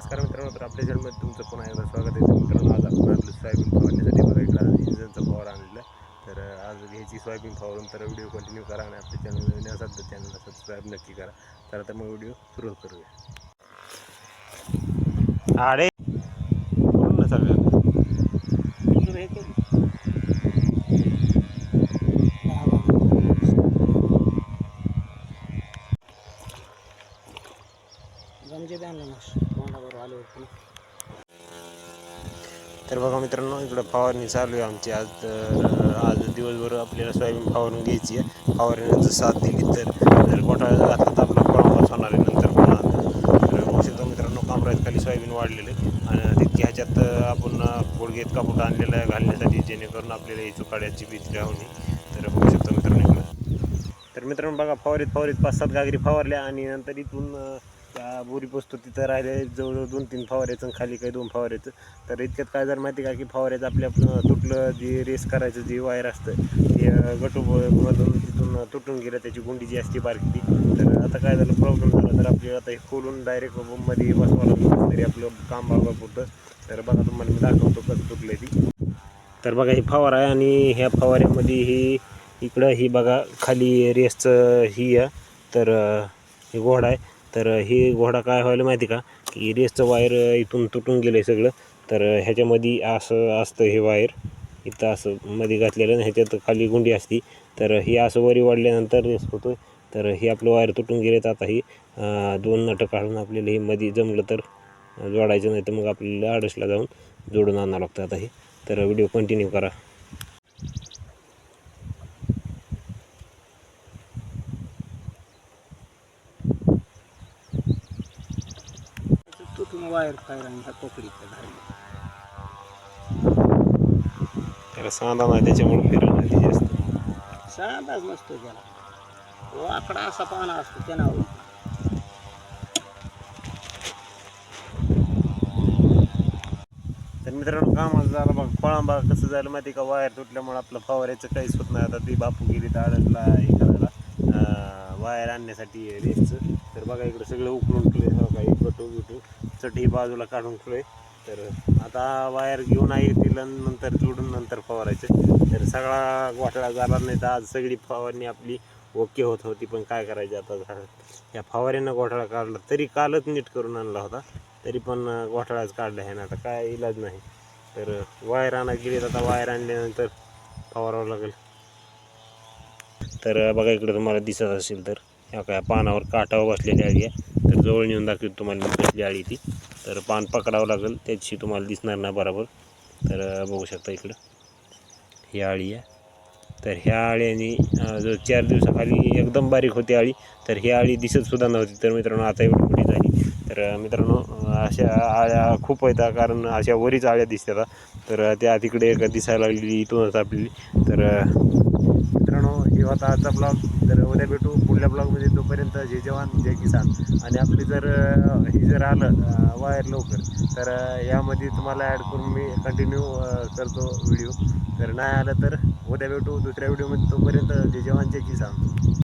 नमस्कार मित्रांनो तर आपल्या चॅनलमध्ये तुमचं पुन्हा एकदा स्वागत आहे. तर मित्रांनो आज आपण आपलं सोयाबीन फवारण्यासाठी बघा इकडं इंजनचा फवार आणलेला. तर आज घ्यायची सोयाबीन फवारून तर व्हिडिओ कंटिन्यू करा आणि आपल्या चॅनल नवीन असाल तर चॅनलला सबस्क्राईब नक्की करा. तर आता मग व्हिडिओ सुरू करूया. अरे! बोल ना सगळं गमजे बी आणलं आल्यावर तर बघा मित्रांनो इकडं फवारणी चालू आहे आमची. आज तर आज दिवसभर आपल्याला सोयाबीन फवारून घ्यायची आहे. फवारणीनं जर साथ दिली तर जर गोठा घातला तर आपला फळांपास होणार आहे नंतर पुन्हा. तर बघू शकतो मित्रांनो कांबऱ्यात खाली सोयाबीन वाढलेले आणि तितकी ह्याच्यात आपण गुडघेत कापूट आणलेलं आहे घालण्यासाठी जेणेकरून आपल्याला ही चुकाड्याची भीती राहू नये तर बघू शकतो मित्रांनो इकडं. तर मित्रांनो बघा फवारीत फवारीत पाच सात गागरी फवारल्या आणि नंतर इथून त्या बोरी पोचतो तिथं राहिले जवळजवळ दोन तीन फवाऱ्याचं आणि खाली काही दोन फवाऱ्याचं. तर इतक्यात काय जर माहिती का की फवाऱ्याचं आपल्या आपलं तुटलं जे रेस करायचं जे वायर असतं ते गटूमधून तिथून तुटून गेलं त्याची गुंडी जी असते बारकी ती. तर आता काय झालं प्रॉब्लेम झाला तर आपल्याला आता हे खोलून डायरेक्टमध्ये बसवावं लागलं तरी आपलं काम बाबा पुरतं. तर बघा तुम्हाला मी दाखवतो कसं तुटलं ती. तर बघा ही फवारा आहे आणि ह्या फवाऱ्यामध्ये ही इकडं ही बघा खाली रेसचं ही आहे. तर हे ही घोडा आहे. तर ही घोडा काय व्हायला माहिती का? की रेसचं वायर इथून तुटून गेलं आहे सगळं. तर ह्याच्यामध्ये असं असतं हे वायर. इथं असं मध्ये घातलेलं आणि ह्याच्यात खाली गुंडी असती. तर हे असं वरी वाढल्यानंतर रेस होतो तर हे आपलं वायर तुटून गेले तर आता ही. दोन नटं काढून आपल्याला हे मध्ये जमलं तर जोडायचं नाही तर मग आपल्याला आडसला जाऊन जोडून आणावं लागतं आता हे. तर व्हिडिओ कंटिन्यू करा तुटून वायर फायर आणि ह्या कोकडीच्या धरल्या त्याला सांधा नाही त्याच्यामुळे ती जास्त सांदाच नसतो त्याला. वाकडा असा पाना असतो त्या नाव तर मित्रांनो काम झालं बघ. फळांबा कसं झालं माहिती का? वायर तुटल्यामुळे आपलं फवारायचं काहीच होत नाही. आता ती बापू गेली दाडसला हे बाहेर वायर आणण्यासाठी रेसचं तर बघा इकडं सगळं उकळून ठेवलं हो काही गटू बिटू चटही बाजूला काढून ठेवलंय. तर आता वायर घेऊन आहे तिला नंतर जोडून नंतर फवारायचं. तर सगळा घोटाळा झाला नाही तर आज सगळी फवारणी आपली ओके होत होती पण काय करायचं आता झालं. या फवारीनं घोटाळा काढला तरी कालच नीट करून आणला होता. तरी पण घोटाळाच काढला आहे ना आता काय इलाज नाही. तर वायर आणा गेली आता वायर आणल्यानंतर फवारावं लागेल. तर बघा इकडे तुम्हाला दिसत असेल तर. ह्या काय पानावर काठावर बसलेली आळी आहे. तर जवळ नेऊन दाखवतो तुम्हाला कसली आळी ती. तर पान पकडावं लागेल त्याची तुम्हाला दिसणार नाही बरोबर. तर बघू शकता इकडं. ही आळी आहे. तर ह्या आळ्याने जो चार दिवसाखाली एकदम बारीक होती आळी तर ही आळी दिसतसुद्धा नव्हती. तर मित्रांनो आता एवढी मोठी झाली. तर मित्रांनो अशा आळ्या खूप येतात कारण अशा वरीच आळ्या दिसतात. तर त्या तिकडे एक दिसायला लागलेली इथूनच आपली. तर मित्रांनो हे होता आजचा ब्लॉग तर उद्या भेटू पुढल्या ब्लॉगमध्ये तोपर्यंत जय जवान जय किसान. आणि आपली जर हे जर आलं वायर लवकर तर यामध्ये तुम्हाला ॲड करून मी कंटिन्यू करतो व्हिडिओ तर नाही आलं तर उद्या भेटू दुसऱ्या व्हिडिओमध्ये तोपर्यंत जय जवान जय किसान.